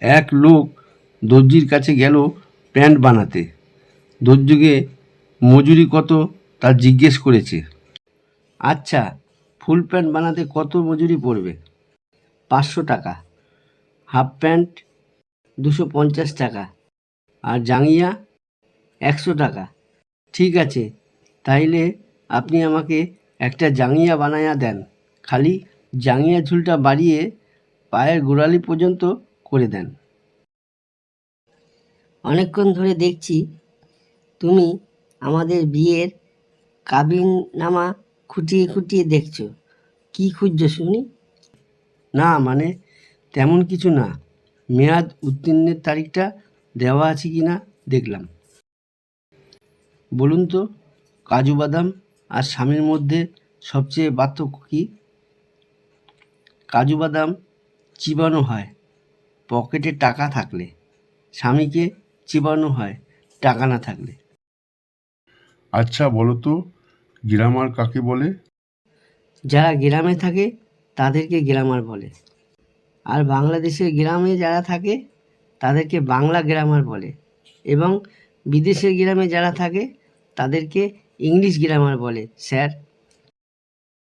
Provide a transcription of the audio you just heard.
এক লোক দর্জির কাছে গেল প্যান্ট বানাতে। দর্জিকে, মজুরি কত? তা জিজ্ঞেস করেছে। আচ্ছা ফুল প্যান্ট বানাতে কত মজুরি পড়বে? পাঁচশো টাকা। হাফ প্যান্ট দুশো পঞ্চাশ টাকা। আর জাঙ্গিয়া একশো টাকা। ঠিক আছে, তাইলে আপনি আমাকে একটা জাঙ্গিয়া বানায়া দেন। খালি জাঙ্গিয়া ঝুলটা বাড়িয়ে পায়ের গোড়ালি পর্যন্ত করে দেন। অনেকক্ষণ ধরে দেখছি তুমি আমাদের বিয়ের কাবিননামা খুঁটিয়ে খুঁটিয়ে দেখছ। কি খুঁজছো শুনি? না মানে তেমন কিছু না। মেয়াদ উত্তীর্ণের তারিখটা দেওয়া আছে কি না দেখলাম। বলুন তো, কাজু বাদাম আর স্বামীর মধ্যে সবচেয়ে পার্থক্য কী? কাজু বাদাম চিবানো হয়। পকেটে টাকা থাকলে স্বামীকে চিবানো হয় টাকা না থাকলে। আচ্ছা বলো তো গ্রামার কাকে বলে? যারা গ্রামে থাকে তাদেরকে গ্রামার বলে। আর বাংলাদেশের গ্রামে যারা থাকে তাদেরকে বাংলা গ্রামার বলে। এবং বিদেশের গ্রামে যারা থাকে তাদেরকে ইংলিশ গ্রামার বলে স্যার।